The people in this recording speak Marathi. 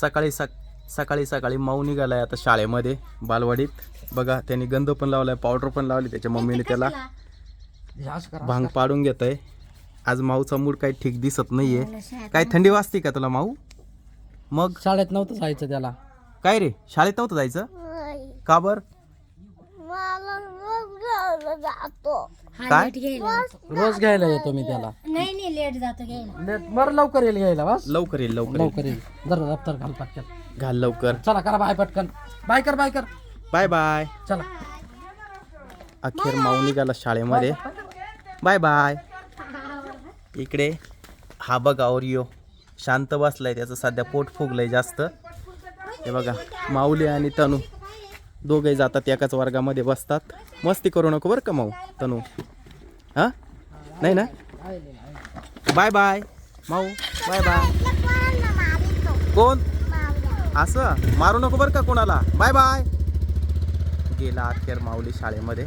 सकाळी सक सकाळी सकाळी माऊ निघालाय आता शाळेमध्ये बालवाडीत. बघा त्यांनी गंध पण लावलाय पावडर पण लावली त्याच्या मम्मीने त्याला भांग पाडून घेत आहे आज माऊचा मूड काही ठीक दिसत नाहीये. काय थंडी वाजते का तुला माऊ? मग? शाळेत नव्हतं जायचं त्याला. काय रे? शाळेत नव्हतं जायचं? का बर? काय? रोज घ्यायला येतो मी त्याला. लेट जातो घ्यायला. लेट बरं लवकर येईल घ्यायला बस. लवकर येईल लवकर येईल. लवकर येईल. जरा दप्तर घाल पटकन. घाल लवकर. चला करा बाय पटकन. बाय कर बाय कर. Bye bye. चला. अखेर माऊ निघाला शाळेमध्ये. Bye bye. इकडे हा बघा ओरिओ शांत बसलाय त्याचं. सध्या पोट फुगलंय जास्त. हे बघा माऊली आणि तनू. दोघे जातात एकाच वर्गामध्ये बसतात. मस्ती करू नको बरं का माऊ तनू? हा? नाही ना? Bye bye. Mau bye bye. कोण? असं? मारू नको बरं का कोणाला. Bye bye. गेला अखेर माऊली शाळेमध्ये.